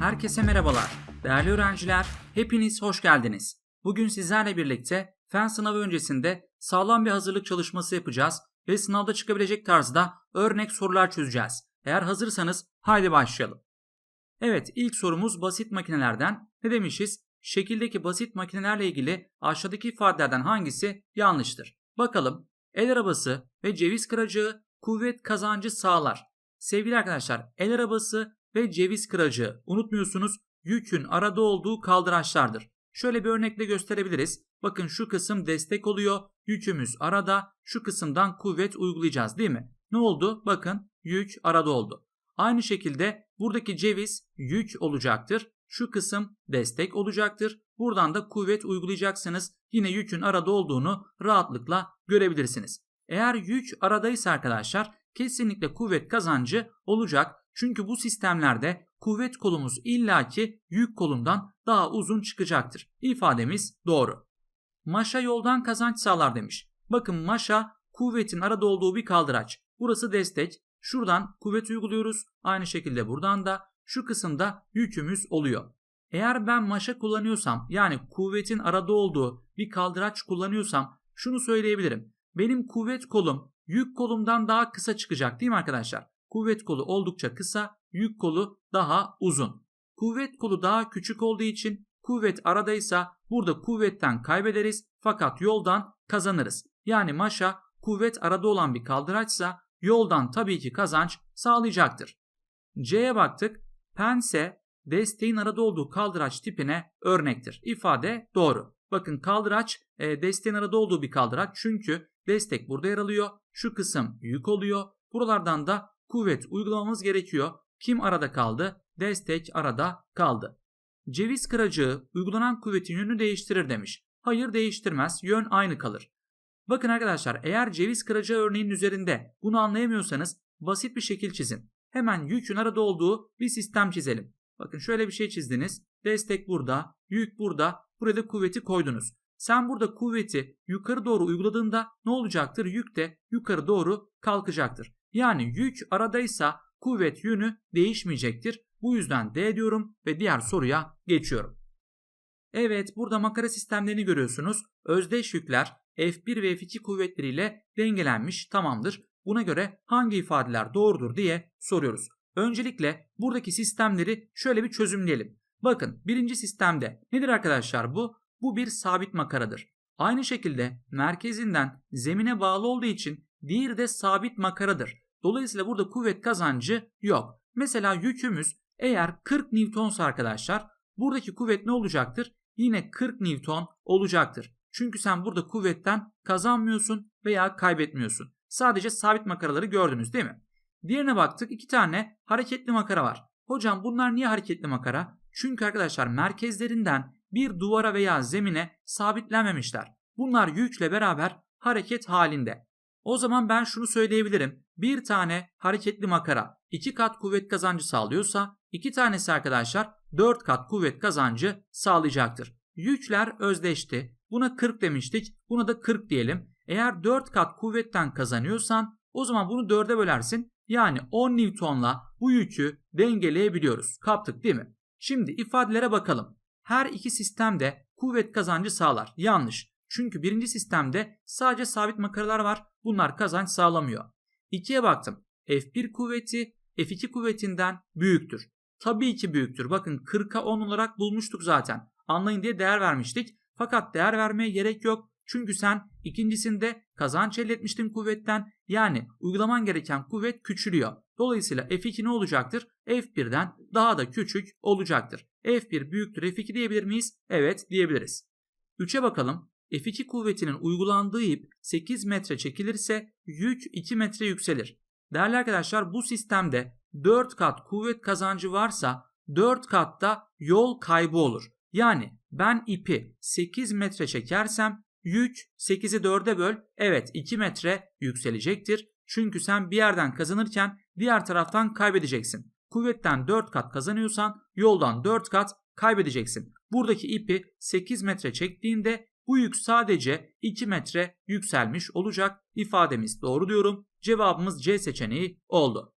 Herkese merhabalar. Değerli öğrenciler, hepiniz hoş geldiniz. Bugün sizlerle birlikte fen sınavı öncesinde sağlam bir hazırlık çalışması yapacağız ve sınavda çıkabilecek tarzda örnek sorular çözeceğiz. Eğer hazırsanız haydi başlayalım. Evet, ilk sorumuz basit makinelerden. Ne demişiz? Şekildeki basit makinelerle ilgili aşağıdaki ifadelerden hangisi yanlıştır? Bakalım. El arabası ve ceviz kıracağı kuvvet kazancı sağlar. Sevgili arkadaşlar, el arabası ve ceviz kıracağı unutmuyorsunuz yükün arada olduğu kaldıraçlardır. Şöyle bir örnekle gösterebiliriz. Bakın şu kısım destek oluyor. Yükümüz arada. Şu kısımdan kuvvet uygulayacağız değil mi? Ne oldu? Bakın yük arada oldu. Aynı şekilde buradaki ceviz yük olacaktır. Şu kısım destek olacaktır. Buradan da kuvvet uygulayacaksınız. Yine yükün arada olduğunu rahatlıkla görebilirsiniz. Eğer yük aradaysa arkadaşlar kesinlikle kuvvet kazancı olacak. Çünkü bu sistemlerde kuvvet kolumuz illaki yük kolundan daha uzun çıkacaktır. İfademiz doğru. Maşa yoldan kazanç sağlar demiş. Bakın maşa kuvvetin arada olduğu bir kaldıraç. Burası destek. Şuradan kuvvet uyguluyoruz. Aynı şekilde buradan da şu kısımda yükümüz oluyor. Eğer ben maşa kullanıyorsam yani kuvvetin arada olduğu bir kaldıraç kullanıyorsam şunu söyleyebilirim. Benim kuvvet kolum yük kolumdan daha kısa çıkacak değil mi arkadaşlar? Kuvvet kolu oldukça kısa, yük kolu daha uzun. Kuvvet kolu daha küçük olduğu için kuvvet aradaysa burada kuvvetten kaybederiz fakat yoldan kazanırız. Yani maşa kuvvet arada olan bir kaldıraçsa yoldan tabii ki kazanç sağlayacaktır. C'ye baktık. Pense desteğin arada olduğu kaldıraç tipine örnektir. İfade doğru. Bakın kaldıraç e, desteğin arada olduğu bir kaldıraç çünkü destek burada yer alıyor. Şu kısım yük oluyor. Buralardan da kuvvet uygulamamız gerekiyor. Kim arada kaldı? Destek arada kaldı. Ceviz kıracağı uygulanan kuvvetin yönünü değiştirir demiş. Hayır değiştirmez. Yön aynı kalır. Bakın arkadaşlar eğer ceviz kıracağı örneğinin üzerinde bunu anlayamıyorsanız basit bir şekil çizin. Hemen yükün arada olduğu bir sistem çizelim. Bakın şöyle bir şey çizdiniz. Destek burada, yük burada, buraya da kuvveti koydunuz. Sen burada kuvveti yukarı doğru uyguladığında ne olacaktır? Yük de yukarı doğru kalkacaktır. Yani yük aradaysa kuvvet yönü değişmeyecektir. Bu yüzden D diyorum ve diğer soruya geçiyorum. Evet burada makara sistemlerini görüyorsunuz. Özdeş yükler F1 ve F2 kuvvetleriyle dengelenmiş tamamdır. Buna göre hangi ifadeler doğrudur diye soruyoruz. Öncelikle buradaki sistemleri şöyle bir çözümleyelim. Bakın birinci sistemde nedir arkadaşlar bu? Bu bir sabit makaradır. Aynı şekilde merkezinden zemine bağlı olduğu için diğeri de sabit makaradır. Dolayısıyla burada kuvvet kazancı yok. Mesela yükümüz eğer 40 Newton'sa arkadaşlar buradaki kuvvet ne olacaktır? Yine 40 Newton olacaktır. Çünkü sen burada kuvvetten kazanmıyorsun veya kaybetmiyorsun. Sadece sabit makaraları gördünüz değil mi? Diğerine baktık iki tane hareketli makara var. Hocam bunlar niye hareketli makara? Çünkü arkadaşlar merkezlerinden bir duvara veya zemine sabitlenmemişler. Bunlar yükle beraber hareket halinde. O zaman ben şunu söyleyebilirim. Bir tane hareketli makara 2 kat kuvvet kazancı sağlıyorsa iki tanesi arkadaşlar 4 kat kuvvet kazancı sağlayacaktır. Yükler özdeşti. Buna 40 demiştik. Buna da 40 diyelim. Eğer 4 kat kuvvetten kazanıyorsan o zaman bunu 4'e bölersin. Yani 10 Newton'la bu yükü dengeleyebiliyoruz. Kaptık değil mi? Şimdi ifadelere bakalım. Her iki sistem de kuvvet kazancı sağlar. Yanlış. Çünkü birinci sistemde sadece sabit makaralar var. Bunlar kazanç sağlamıyor. 2'ye baktım. F1 kuvveti F2 kuvvetinden büyüktür. Tabii ki büyüktür. Bakın 40'a 10 olarak bulmuştuk zaten. Anlayın diye değer vermiştik. Fakat değer vermeye gerek yok. Çünkü sen ikincisinde kazanç elde etmiştin kuvvetten. Yani uygulaman gereken kuvvet küçülüyor. Dolayısıyla F2 ne olacaktır? F1'den daha da küçük olacaktır. F1 büyüktür F2 diyebilir miyiz? Evet diyebiliriz. 3'e bakalım. F2 kuvvetinin uygulandığı ip 8 metre çekilirse yük 2 metre yükselir. Değerli arkadaşlar bu sistemde 4 kat kuvvet kazancı varsa 4 katta yol kaybı olur. Yani ben ipi 8 metre çekersem yük 8'i 4'e böl evet 2 metre yükselecektir. Çünkü sen bir yerden kazanırken diğer taraftan kaybedeceksin. Kuvvetten 4 kat kazanıyorsan yoldan 4 kat kaybedeceksin. Buradaki ipi 8 metre çektiğinde bu yük sadece 2 metre yükselmiş olacak. İfademiz doğru diyorum. Cevabımız C seçeneği oldu.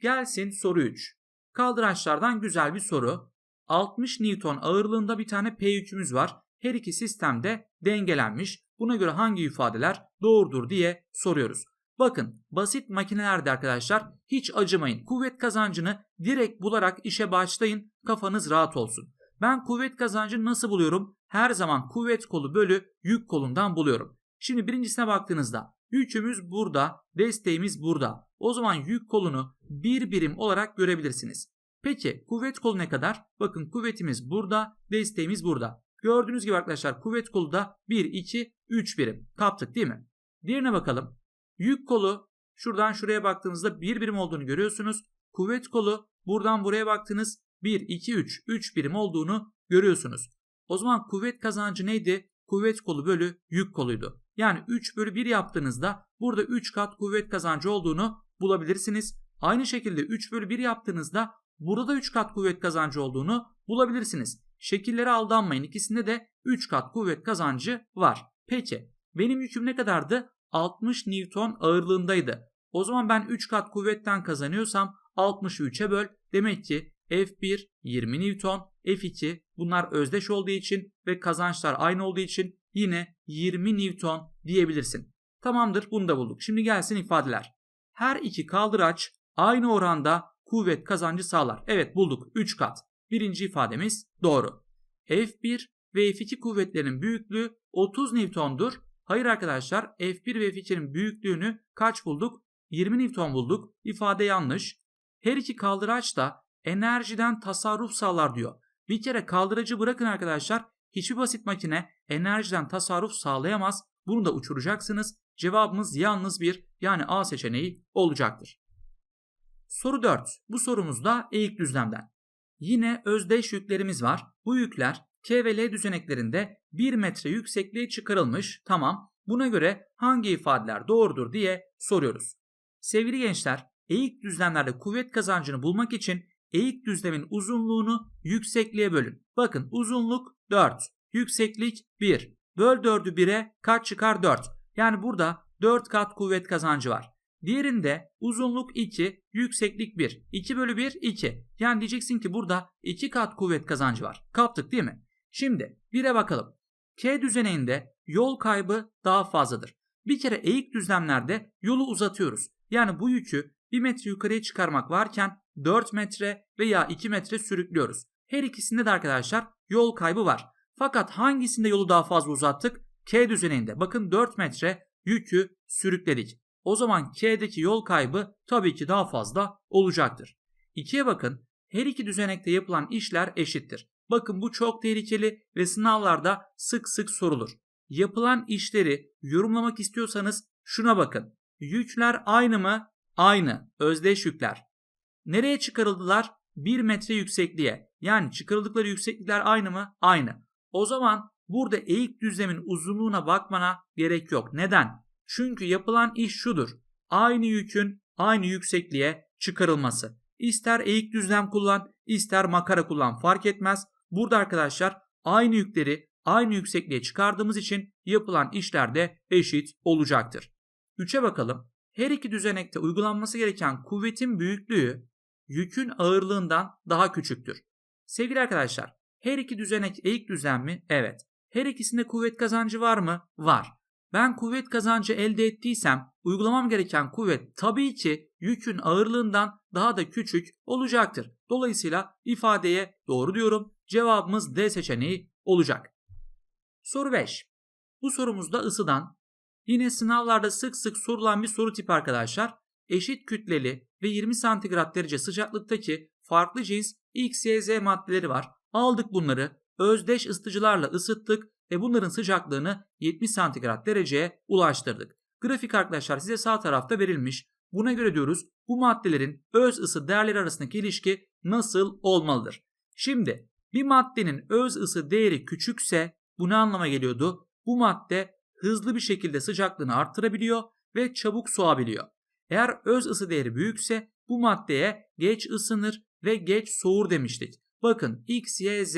Gelsin soru 3. Kaldıraçlardan güzel bir soru. 60 Newton ağırlığında bir tane P yükümüz var. Her iki sistemde dengelenmiş. Buna göre hangi ifadeler doğrudur diye soruyoruz. Bakın basit makinelerde arkadaşlar hiç acımayın. Kuvvet kazancını direkt bularak işe başlayın. Kafanız rahat olsun. Ben kuvvet kazancını nasıl buluyorum? Her zaman kuvvet kolu bölü yük kolundan buluyorum. Şimdi birincisine baktığınızda yükümüz burada, desteğimiz burada. O zaman yük kolunu bir birim olarak görebilirsiniz. Peki kuvvet kolu ne kadar? Bakın kuvvetimiz burada, desteğimiz burada. Gördüğünüz gibi arkadaşlar kuvvet kolu da 1, 2, 3 birim. Kaptık değil mi? Diğerine bakalım. Yük kolu şuradan şuraya baktığınızda 1 birim olduğunu görüyorsunuz. Kuvvet kolu buradan buraya baktınız 1, 2, 3, 3 birim olduğunu görüyorsunuz. O zaman kuvvet kazancı neydi? Kuvvet kolu bölü yük koluydu. Yani 3 bölü 1 yaptığınızda burada 3 kat kuvvet kazancı olduğunu bulabilirsiniz. Aynı şekilde 3 bölü 1 yaptığınızda burada da 3 kat kuvvet kazancı olduğunu bulabilirsiniz. Şekillere aldanmayın. İkisinde de 3 kat kuvvet kazancı var. Peki benim yüküm ne kadardı? 60 Newton ağırlığındaydı. O zaman ben 3 kat kuvvetten kazanıyorsam 60'ı 3'e böl. Demek ki F1 20 Newton, F2 bunlar özdeş olduğu için ve kazançlar aynı olduğu için yine 20 Newton diyebilirsin. Tamamdır bunu da bulduk. Şimdi gelsin ifadeler. Her iki kaldıraç aynı oranda kuvvet kazancı sağlar. Evet bulduk 3 kat. Birinci ifademiz doğru. F1 ve F2 kuvvetlerinin büyüklüğü 30 Newton'dur. Hayır arkadaşlar F1 ve F2'nin büyüklüğünü kaç bulduk? 20 Newton bulduk. İfade yanlış. Her iki kaldıraç da enerjiden tasarruf sağlar diyor. Bir kere kaldıracı bırakın arkadaşlar. Hiçbir basit makine enerjiden tasarruf sağlayamaz. Bunu da uçuracaksınız. Cevabımız yalnız bir yani A seçeneği olacaktır. Soru 4. Bu sorumuzda eğik düzlemden. Yine özdeş yüklerimiz var. Bu yükler K ve L düzeneklerinde 1 metre yüksekliğe çıkarılmış. Tamam. Buna göre hangi ifadeler doğrudur diye soruyoruz. Sevgili gençler, eğik düzlemlerde kuvvet kazancını bulmak için eğik düzlemin uzunluğunu yüksekliğe bölün. Bakın uzunluk 4, yükseklik 1. Böl 4'ü 1'e kaç çıkar 4. Yani burada 4 kat kuvvet kazancı var. Diğerinde uzunluk 2, yükseklik 1. 2 bölü 1 2. Yani diyeceksin ki burada 2 kat kuvvet kazancı var. Kaptık değil mi? Şimdi 1'e bakalım. K düzeninde yol kaybı daha fazladır. Bir kere eğik düzlemlerde yolu uzatıyoruz. Yani bu yükü 1 metre yukarıya çıkarmak varken 4 metre veya 2 metre sürüklüyoruz. Her ikisinde de arkadaşlar yol kaybı var. Fakat hangisinde yolu daha fazla uzattık? K düzeninde. Bakın 4 metre yükü sürükledik. O zaman K'deki yol kaybı tabii ki daha fazla olacaktır. 2'ye bakın. Her iki düzenekte yapılan işler eşittir. Bakın bu çok tehlikeli ve sınavlarda sık sık sorulur. Yapılan işleri yorumlamak istiyorsanız şuna bakın. Yükler aynı mı? Aynı. Özdeş yükler. Nereye çıkarıldılar? 1 metre yüksekliğe. Yani çıkarıldıkları yükseklikler aynı mı? Aynı. O zaman burada eğik düzlemin uzunluğuna bakmana gerek yok. Neden? Çünkü yapılan iş şudur. Aynı yükün aynı yüksekliğe çıkarılması. İster eğik düzlem kullan, ister makara kullan fark etmez. Burada arkadaşlar aynı yükleri aynı yüksekliğe çıkardığımız için yapılan işler de eşit olacaktır. 3'e bakalım. Her iki düzenekte uygulanması gereken kuvvetin büyüklüğü yükün ağırlığından daha küçüktür. Sevgili arkadaşlar, her iki düzenek eğik düzlem mi? Evet. Her ikisinde kuvvet kazancı var mı? Var. Ben kuvvet kazancı elde ettiysem uygulamam gereken kuvvet tabii ki yükün ağırlığından daha da küçük olacaktır. Dolayısıyla ifadeye doğru diyorum. Cevabımız D seçeneği olacak. Soru 5. Bu sorumuzda ısıdan yine sınavlarda sık sık sorulan bir soru tipi arkadaşlar. Eşit kütleli ve 20 santigrat derece sıcaklıktaki farklı cins X, Y, Z maddeleri var. Aldık bunları özdeş ısıtıcılarla ısıttık ve bunların sıcaklığını 70 santigrat dereceye ulaştırdık. Grafik arkadaşlar size sağ tarafta verilmiş. Buna göre diyoruz bu maddelerin öz ısı değerleri arasındaki ilişki nasıl olmalıdır? Şimdi bir maddenin öz ısı değeri küçükse bu ne anlama geliyordu? Bu madde hızlı bir şekilde sıcaklığını arttırabiliyor ve çabuk soğabiliyor. Eğer öz ısı değeri büyükse bu maddeye geç ısınır ve geç soğur demiştik. Bakın X, Y, Z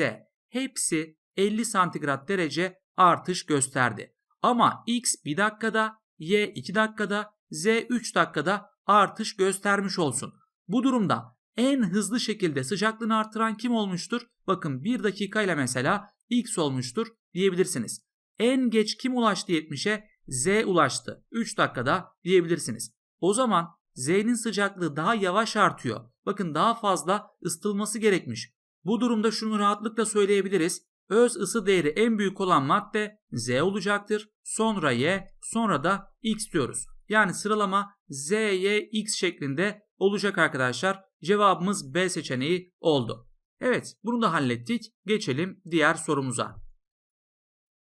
hepsi 50 santigrat derece artış gösterdi. Ama X 1 dakikada, Y 2 dakikada, Z 3 dakikada artış göstermiş olsun. Bu durumda en hızlı şekilde sıcaklığını artıran kim olmuştur? Bakın 1 dakika ile mesela X olmuştur diyebilirsiniz. En geç kim ulaştı 70'e? Z ulaştı. 3 dakikada diyebilirsiniz. O zaman Z'nin sıcaklığı daha yavaş artıyor. Bakın daha fazla ısıtılması gerekmiş. Bu durumda şunu rahatlıkla söyleyebiliriz. Öz ısı değeri en büyük olan madde Z olacaktır. Sonra Y, sonra da X diyoruz. Yani sıralama Z, Y, X şeklinde olacak arkadaşlar. Cevabımız B seçeneği oldu. Evet bunu da hallettik. Geçelim diğer sorumuza.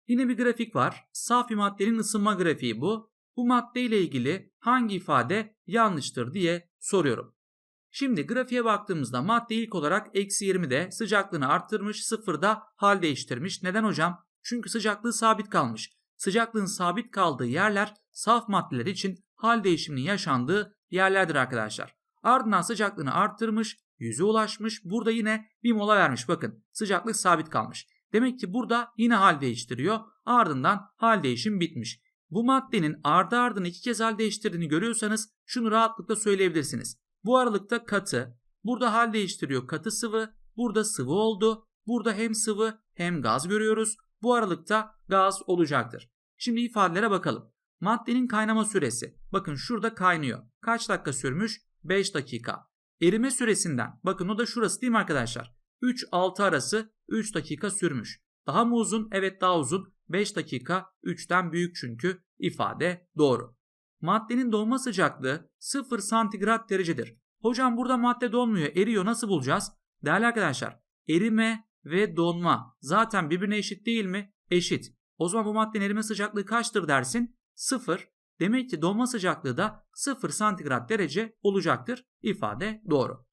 Yine bir grafik var. Saf bir maddenin ısınma grafiği bu. Bu madde ile ilgili hangi ifade yanlıştır diye soruyorum. Şimdi grafiğe baktığımızda madde ilk olarak eksi 20'de sıcaklığını arttırmış, sıfırda hal değiştirmiş. Neden hocam? Çünkü sıcaklığı sabit kalmış. Sıcaklığın sabit kaldığı yerler saf maddeler için hal değişiminin yaşandığı yerlerdir arkadaşlar. Ardından sıcaklığını arttırmış, yüze ulaşmış. Burada yine bir mola vermiş. Bakın sıcaklık sabit kalmış. Demek ki burada yine hal değiştiriyor. Ardından hal değişim bitmiş. Bu maddenin ardı ardına iki kez hal değiştirdiğini görüyorsanız şunu rahatlıkla söyleyebilirsiniz. Bu aralıkta katı, burada hal değiştiriyor katı sıvı, burada sıvı oldu. Burada hem sıvı hem gaz görüyoruz. Bu aralıkta gaz olacaktır. Şimdi ifadelere bakalım. Maddenin kaynama süresi. Bakın şurada kaynıyor. Kaç dakika sürmüş? 5 dakika. Erime süresinden. Bakın o da şurası değil mi arkadaşlar? 3-6 arası 3 dakika sürmüş. Daha mı uzun? Evet daha uzun. 5 dakika 3'ten büyük çünkü ifade doğru. Maddenin donma sıcaklığı 0 santigrat derecedir. Hocam burada madde donmuyor, eriyor nasıl bulacağız? Değerli arkadaşlar, erime ve donma zaten birbirine eşit değil mi? Eşit. O zaman bu maddenin erime sıcaklığı kaçtır dersin? 0. Demek ki donma sıcaklığı da 0 santigrat derece olacaktır. İfade doğru.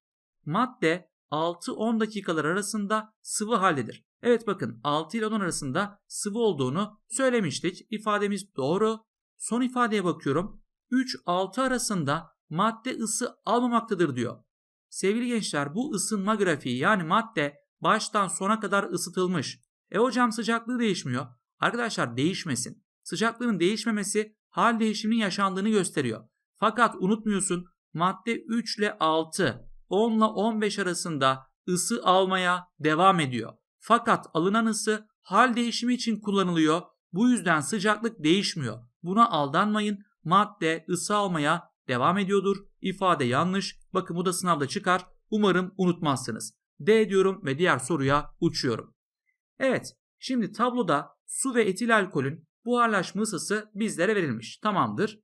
Madde 6-10 dakikalar arasında sıvı haldedir. Evet bakın 6 ile 10 arasında sıvı olduğunu söylemiştik. İfademiz doğru. Son ifadeye bakıyorum. 3-6 arasında madde ısı almamaktadır diyor. Sevgili gençler bu ısınma grafiği yani madde baştan sona kadar ısıtılmış. E hocam sıcaklığı değişmiyor. Arkadaşlar değişmesin. Sıcaklığın değişmemesi hal değişiminin yaşandığını gösteriyor. Fakat unutmuyorsun madde 3 ile 6, 10 ile 15 arasında ısı almaya devam ediyor. Fakat alınan ısı hal değişimi için kullanılıyor. Bu yüzden sıcaklık değişmiyor. Buna aldanmayın. Madde ısı almaya devam ediyordur. İfade yanlış. Bakın bu da sınavda çıkar. Umarım unutmazsınız. D diyorum ve diğer soruya uçuyorum. Evet, şimdi tabloda su ve etil alkolün buharlaşma ısısı bizlere verilmiş. Tamamdır.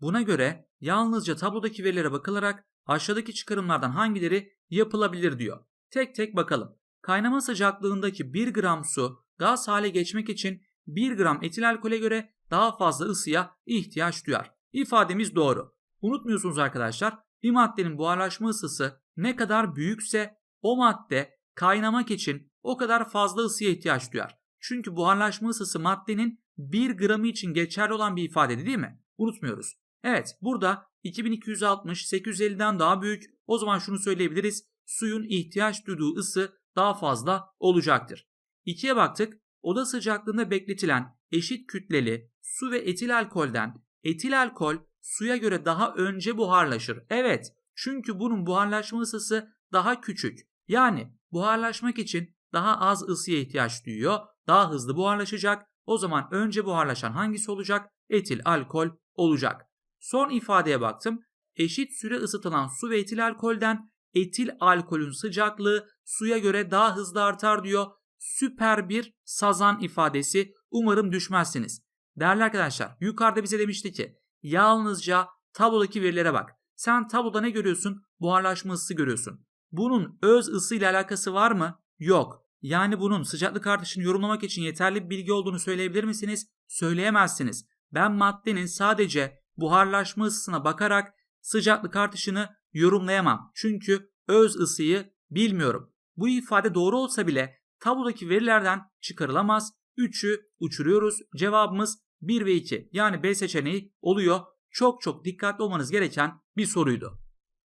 Buna göre yalnızca tablodaki verilere bakılarak aşağıdaki çıkarımlardan hangileri yapılabilir diyor. Tek tek bakalım. Kaynama sıcaklığındaki 1 gram su gaz hale geçmek için 1 gram etil alkole göre daha fazla ısıya ihtiyaç duyar. İfademiz doğru. Unutmuyorsunuz arkadaşlar bir maddenin buharlaşma ısısı ne kadar büyükse o madde kaynamak için o kadar fazla ısıya ihtiyaç duyar. Çünkü buharlaşma ısısı maddenin 1 gramı için geçerli olan bir ifade değil mi? Unutmuyoruz. Evet burada 2260 850'den daha büyük. O zaman şunu söyleyebiliriz. Suyun ihtiyaç duyduğu ısı daha fazla olacaktır. 2'ye baktık. Oda sıcaklığında bekletilen eşit kütleli su ve etil alkolden etil alkol suya göre daha önce buharlaşır. Evet çünkü bunun buharlaşma ısısı daha küçük. Yani buharlaşmak için daha az ısıya ihtiyaç duyuyor. Daha hızlı buharlaşacak. O zaman önce buharlaşan hangisi olacak? Etil alkol olacak. Son ifadeye baktım. Eşit süre ısıtılan su ve etil alkolden etil alkolün sıcaklığı suya göre daha hızlı artar diyor. Süper bir sazan ifadesi. Umarım düşmezsiniz. Değerli arkadaşlar yukarıda bize demişti ki yalnızca tablodaki verilere bak. Sen tabloda ne görüyorsun? Buharlaşma ısısı görüyorsun. Bunun öz ısı ile alakası var mı? Yok. Yani bunun sıcaklık artışını yorumlamak için yeterli bir bilgi olduğunu söyleyebilir misiniz? Söyleyemezsiniz. Ben maddenin sadece buharlaşma ısısına bakarak sıcaklık artışını yorumlayamam. Çünkü öz ısıyı bilmiyorum. Bu ifade doğru olsa bile tablodaki verilerden çıkarılamaz. 3'ü uçuruyoruz. Cevabımız 1 ve 2 yani B seçeneği oluyor. Çok çok dikkatli olmanız gereken bir soruydu.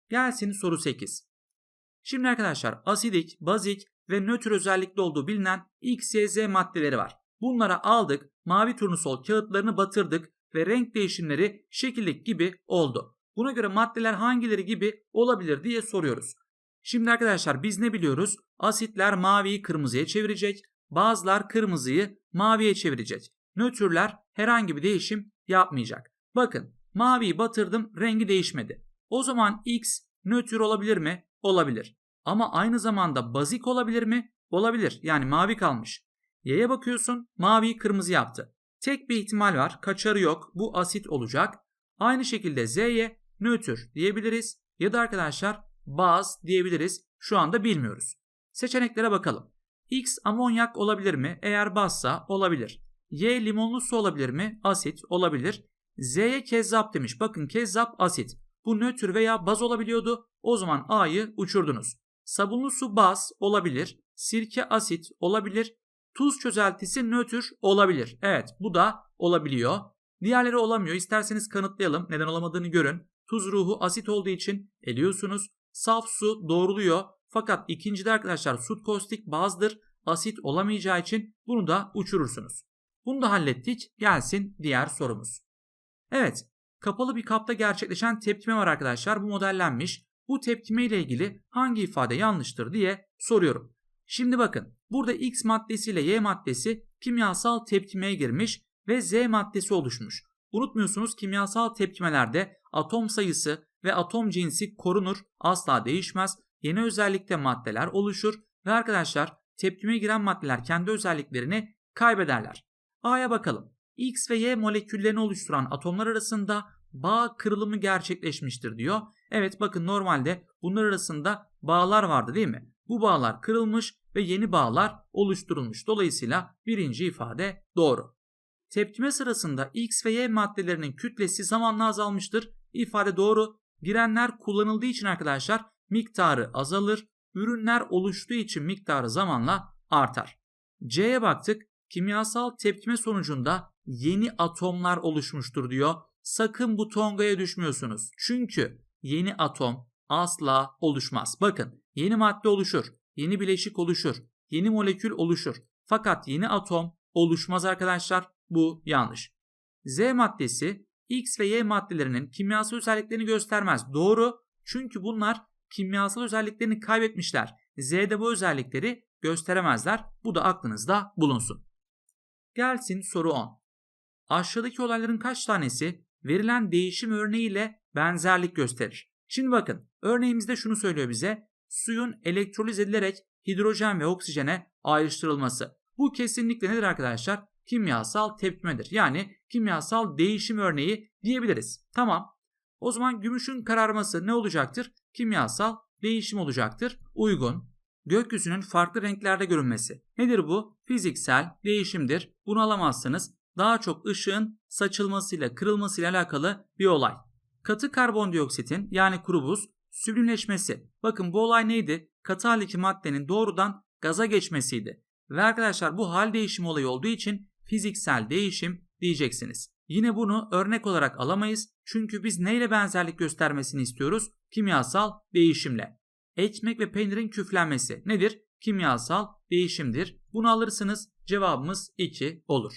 Gelsin soru 8. Şimdi arkadaşlar asidik, bazik ve nötr özellikli olduğu bilinen X, Y, Z maddeleri var. Bunlara aldık, mavi turnusol kağıtlarını batırdık ve renk değişimleri şekillik gibi oldu. Buna göre maddeler hangileri gibi olabilir diye soruyoruz. Şimdi arkadaşlar biz ne biliyoruz? Asitler maviyi kırmızıya çevirecek. Bazılar kırmızıyı maviye çevirecek. Nötrler herhangi bir değişim yapmayacak. Bakın maviyi batırdım rengi değişmedi. O zaman X nötr olabilir mi? Olabilir. Ama aynı zamanda bazik olabilir mi? Olabilir. Yani mavi kalmış. Y'ye bakıyorsun maviyi kırmızı yaptı. Tek bir ihtimal var. Kaçarı yok. Bu asit olacak. Aynı şekilde Z'ye nötr diyebiliriz. Ya da arkadaşlar baz diyebiliriz. Şu anda bilmiyoruz. Seçeneklere bakalım. X amonyak olabilir mi? Eğer bazsa olabilir. Y limonlu su olabilir mi? Asit olabilir. Z'ye kezzap demiş. Bakın kezzap asit. Bu nötr veya baz olabiliyordu. O zaman A'yı uçurdunuz. Sabunlu su baz olabilir. Sirke asit olabilir. Tuz çözeltisi nötr olabilir. Evet bu da olabiliyor. Diğerleri olamıyor. İsterseniz kanıtlayalım. Neden olamadığını görün. Tuz ruhu asit olduğu için eliyorsunuz. Saf su doğruluyor. Fakat ikincide arkadaşlar sut kostik bazdır. Asit olamayacağı için bunu da uçurursunuz. Bunu da hallettik. Gelsin diğer sorumuz. Evet, kapalı bir kapta gerçekleşen tepkime var arkadaşlar. Bu modellenmiş. Bu tepkime ile ilgili hangi ifade yanlıştır diye soruyorum. Şimdi bakın, burada X maddesi ile Y maddesi kimyasal tepkimeye girmiş ve Z maddesi oluşmuş. Unutmuyorsunuz kimyasal tepkimelerde atom sayısı ve atom cinsi korunur, asla değişmez. Yeni özellikte maddeler oluşur ve arkadaşlar tepkimeye giren maddeler kendi özelliklerini kaybederler. A'ya bakalım. X ve Y moleküllerini oluşturan atomlar arasında bağ kırılımı gerçekleşmiştir diyor. Evet bakın normalde bunlar arasında bağlar vardı değil mi? Bu bağlar kırılmış ve yeni bağlar oluşturulmuş. Dolayısıyla birinci ifade doğru. Tepkime sırasında X ve Y maddelerinin kütlesi zamanla azalmıştır. İfade doğru. Girenler kullanıldığı için arkadaşlar miktarı azalır. Ürünler oluştuğu için miktarı zamanla artar. C'ye baktık. Kimyasal tepkime sonucunda yeni atomlar oluşmuştur diyor. Sakın bu tongaya düşmüyorsunuz. Çünkü yeni atom asla oluşmaz. Bakın yeni madde oluşur, yeni bileşik oluşur, yeni molekül oluşur. Fakat yeni atom oluşmaz arkadaşlar. Bu yanlış. Z maddesi X ve Y maddelerinin kimyasal özelliklerini göstermez. Doğru. Çünkü bunlar kimyasal özelliklerini kaybetmişler. Z'de bu özellikleri gösteremezler. Bu da aklınızda bulunsun. Gelsin soru 10. Aşağıdaki olayların kaç tanesi verilen değişim örneğiyle benzerlik gösterir? Şimdi bakın örneğimizde şunu söylüyor bize. Suyun elektroliz edilerek hidrojen ve oksijene ayrıştırılması. Bu kesinlikle nedir arkadaşlar? Kimyasal tepkimedir. Yani kimyasal değişim örneği diyebiliriz. Tamam. O zaman gümüşün kararması ne olacaktır? Kimyasal değişim olacaktır. Uygun. Gökyüzünün farklı renklerde görünmesi. Nedir bu? Fiziksel değişimdir. Bunu alamazsınız. Daha çok ışığın saçılmasıyla, kırılmasıyla alakalı bir olay. Katı karbondioksitin yani kuru buz süblimleşmesi. Bakın bu olay neydi? Katı haldeki maddenin doğrudan gaza geçmesiydi. Ve arkadaşlar bu hal değişimi olayı olduğu için fiziksel değişim diyeceksiniz. Yine bunu örnek olarak alamayız. Çünkü biz neyle benzerlik göstermesini istiyoruz? Kimyasal değişimle. Ekmek ve peynirin küflenmesi nedir? Kimyasal değişimdir. Bunu alırsınız. Cevabımız 2 olur.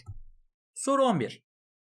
Soru 11.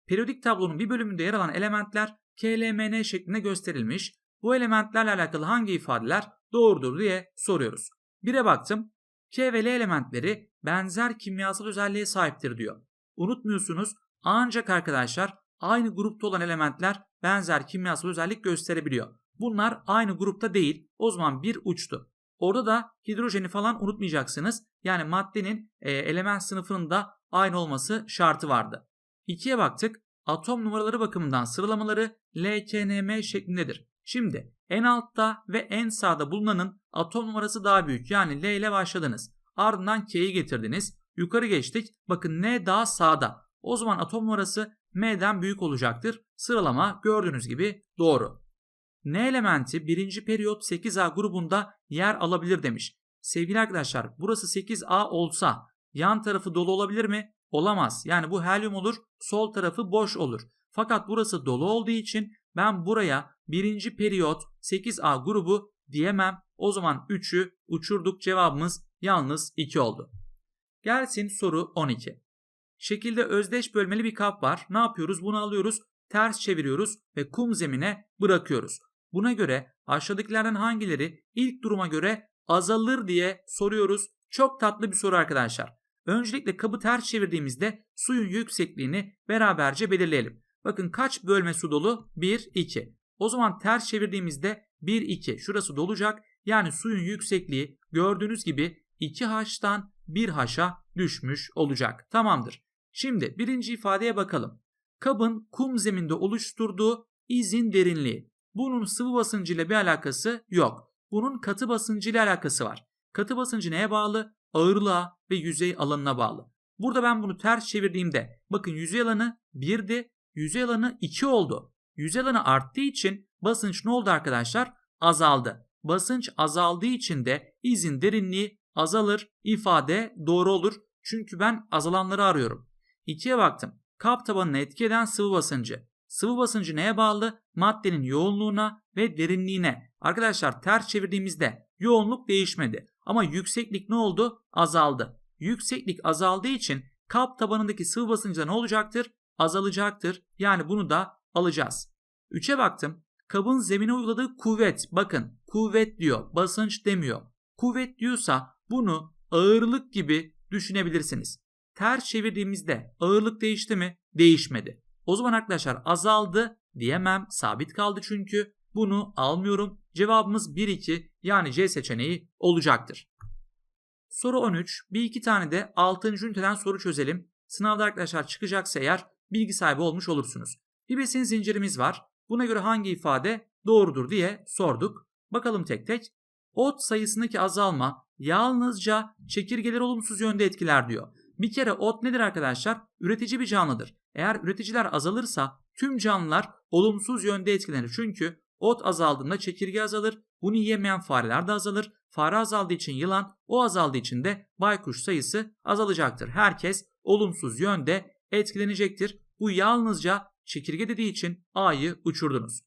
Periyodik tablonun bir bölümünde yer alan elementler KLMN şeklinde gösterilmiş. Bu elementlerle alakalı hangi ifadeler doğrudur diye soruyoruz. 1'e baktım. K ve L elementleri benzer kimyasal özelliğe sahiptir diyor. Unutmuyorsunuz ancak arkadaşlar aynı grupta olan elementler benzer kimyasal özellik gösterebiliyor. Bunlar aynı grupta değil. O zaman bir uçtu. Orada da hidrojeni falan unutmayacaksınız. Yani maddenin e, element sınıfının da aynı olması şartı vardı. 2'ye baktık. Atom numaraları bakımından sıralamaları LKNM şeklindedir. Şimdi en altta ve en sağda bulunanın atom numarası daha büyük. Yani L ile başladınız. Ardından K'yi getirdiniz. Yukarı geçtik. Bakın N daha sağda. O zaman atom numarası M'den büyük olacaktır. Sıralama gördüğünüz gibi doğru. N elementi birinci periyot 8A grubunda yer alabilir demiş. Sevgili arkadaşlar burası 8A olsa yan tarafı dolu olabilir mi? Olamaz. Yani bu helyum olur, sol tarafı boş olur. Fakat burası dolu olduğu için ben buraya birinci periyot 8A grubu diyemem. O zaman 3'ü uçurduk cevabımız yalnız 2 oldu. Gelsin soru 12. Şekilde özdeş bölmeli bir kap var. Ne yapıyoruz? Bunu alıyoruz, ters çeviriyoruz ve kum zemine bırakıyoruz. Buna göre aşağıdakilerden hangileri ilk duruma göre azalır diye soruyoruz. Çok tatlı bir soru arkadaşlar. Öncelikle kabı ters çevirdiğimizde suyun yüksekliğini beraberce belirleyelim. Bakın kaç bölme su dolu? 1, 2. O zaman ters çevirdiğimizde 1, 2. Şurası dolacak. Yani suyun yüksekliği gördüğünüz gibi 2H'tan 1H'a düşmüş olacak. Tamamdır. Şimdi birinci ifadeye bakalım. Kabın kum zeminde oluşturduğu izin derinliği. Bunun sıvı basıncı ile bir alakası yok. Bunun katı basıncı ile alakası var. Katı basıncı neye bağlı? Ağırlığa ve yüzey alanına bağlı. Burada ben bunu ters çevirdiğimde bakın yüzey alanı 1'di, yüzey alanı 2 oldu. Yüzey alanı arttığı için basınç ne oldu arkadaşlar? Azaldı. Basınç azaldığı için de izin derinliği azalır. İfade doğru olur. Çünkü ben azalanları arıyorum. 2'ye baktım. Kap tabanına etki sıvı basıncı. Sıvı basıncı neye bağlı? Maddenin yoğunluğuna ve derinliğine. Arkadaşlar ters çevirdiğimizde yoğunluk değişmedi. Ama yükseklik ne oldu? Azaldı. Yükseklik azaldığı için kap tabanındaki sıvı basıncı da ne olacaktır? Azalacaktır. Yani bunu da alacağız. 3'e baktım. Kabın zemine uyguladığı kuvvet. Bakın kuvvet diyor. Basınç demiyor. Kuvvet diyorsa bunu ağırlık gibi düşünebilirsiniz. Ters çevirdiğimizde ağırlık değişti mi? Değişmedi. O zaman arkadaşlar azaldı diyemem. Sabit kaldı çünkü. Bunu almıyorum. Cevabımız 1-2 yani C seçeneği olacaktır. Soru 13. Bir iki tane de 6. üniteden soru çözelim. Sınavda arkadaşlar çıkacaksa eğer bilgi sahibi olmuş olursunuz. Bir besin zincirimiz var. Buna göre hangi ifade doğrudur diye sorduk. Bakalım tek tek. Ot sayısındaki azalma yalnızca çekirgeleri olumsuz yönde etkiler diyor. Bir kere ot nedir arkadaşlar? Üretici bir canlıdır. Eğer üreticiler azalırsa tüm canlılar olumsuz yönde etkilenir. Çünkü ot azaldığında çekirge azalır. Bunu yiyemeyen fareler de azalır. Fare azaldığı için yılan, o azaldığı için de baykuş sayısı azalacaktır. Herkes olumsuz yönde etkilenecektir. Bu yalnızca çekirge dediği için A'yı uçurdunuz.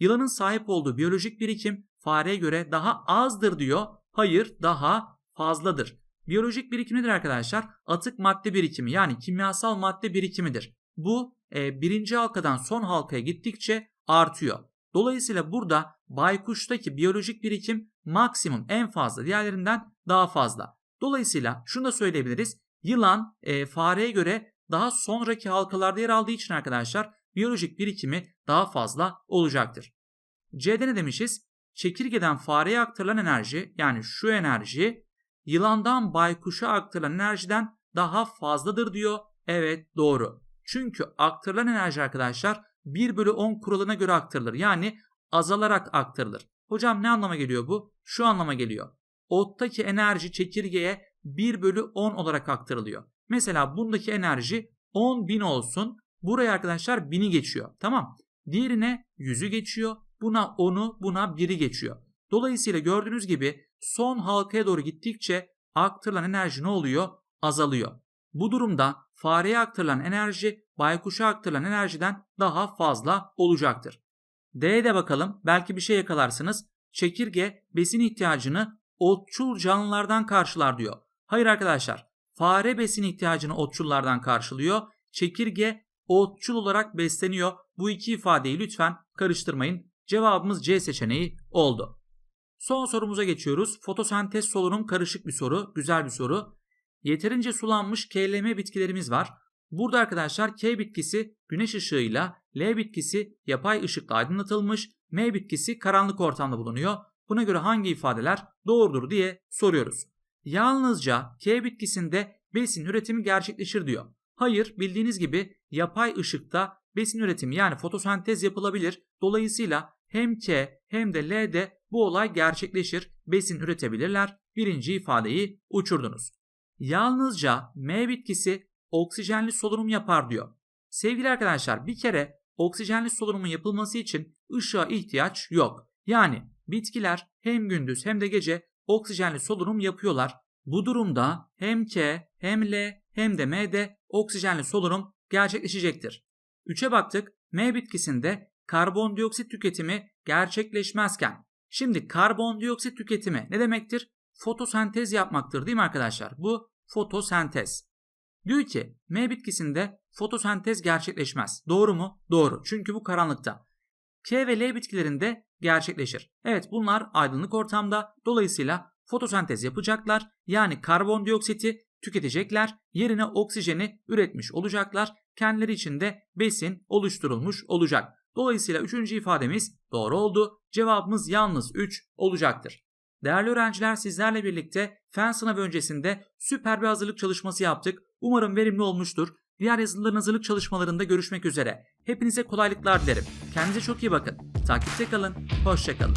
Yılanın sahip olduğu biyolojik birikim fareye göre daha azdır diyor. Hayır daha fazladır. Biyolojik birikim nedir arkadaşlar? Atık madde birikimi yani kimyasal madde birikimidir. Bu e, birinci halkadan son halkaya gittikçe artıyor. Dolayısıyla burada baykuştaki biyolojik birikim maksimum en fazla diğerlerinden daha fazla. Dolayısıyla şunu da söyleyebiliriz. Yılan e, fareye göre daha sonraki halkalarda yer aldığı için arkadaşlar biyolojik birikimi daha fazla olacaktır. C'de ne demişiz? Çekirgeden fareye aktarılan enerji yani şu enerji yılandan baykuşa aktarılan enerjiden daha fazladır diyor. Evet doğru. Çünkü aktarılan enerji arkadaşlar 1 bölü 10 kuralına göre aktarılır. Yani azalarak aktarılır. Hocam ne anlama geliyor bu? Şu anlama geliyor. Ottaki enerji çekirgeye 1 bölü 10 olarak aktarılıyor. Mesela bundaki enerji 10 bin olsun. Buraya arkadaşlar 1000'i geçiyor. Tamam. Diğerine 100'ü geçiyor. Buna 10'u buna 1'i geçiyor. Dolayısıyla gördüğünüz gibi son halkaya doğru gittikçe aktarılan enerji ne oluyor? Azalıyor. Bu durumda fareye aktarılan enerji baykuşa aktarılan enerjiden daha fazla olacaktır. D'ye de bakalım. Belki bir şey yakalarsınız. Çekirge besin ihtiyacını otçul canlılardan karşılar diyor. Hayır arkadaşlar. Fare besin ihtiyacını otçullardan karşılıyor. Çekirge otçul olarak besleniyor. Bu iki ifadeyi lütfen karıştırmayın. Cevabımız C seçeneği oldu. Son sorumuza geçiyoruz. Fotosentez solunum karışık bir soru. Güzel bir soru. Yeterince sulanmış KLM bitkilerimiz var. Burada arkadaşlar K bitkisi güneş ışığıyla, L bitkisi yapay ışıkla aydınlatılmış, M bitkisi karanlık ortamda bulunuyor. Buna göre hangi ifadeler doğrudur diye soruyoruz. Yalnızca K bitkisinde besin üretimi gerçekleşir diyor. Hayır bildiğiniz gibi yapay ışıkta besin üretimi yani fotosentez yapılabilir. Dolayısıyla hem K hem de L'de bu olay gerçekleşir. Besin üretebilirler. Birinci ifadeyi uçurdunuz. Yalnızca M bitkisi oksijenli solunum yapar diyor. Sevgili arkadaşlar bir kere oksijenli solunumun yapılması için ışığa ihtiyaç yok. Yani bitkiler hem gündüz hem de gece oksijenli solunum yapıyorlar. Bu durumda hem K hem L hem de M'de oksijenli solunum gerçekleşecektir. 3'e baktık. M bitkisinde karbondioksit tüketimi gerçekleşmezken şimdi karbondioksit tüketimi ne demektir? Fotosentez yapmaktır değil mi arkadaşlar? Bu fotosentez. Diyor ki M bitkisinde fotosentez gerçekleşmez. Doğru mu? Doğru. Çünkü bu karanlıkta. K ve L bitkilerinde gerçekleşir. Evet bunlar aydınlık ortamda dolayısıyla fotosentez yapacaklar. Yani karbondioksiti tüketecekler. Yerine oksijeni üretmiş olacaklar. Kendileri için de besin oluşturulmuş olacak. Dolayısıyla üçüncü ifademiz doğru oldu. Cevabımız yalnız 3 olacaktır. Değerli öğrenciler sizlerle birlikte fen sınavı öncesinde süper bir hazırlık çalışması yaptık. Umarım verimli olmuştur. Diğer yazılıların hazırlık çalışmalarında görüşmek üzere. Hepinize kolaylıklar dilerim. Kendinize çok iyi bakın. Takipte kalın. Hoşçakalın.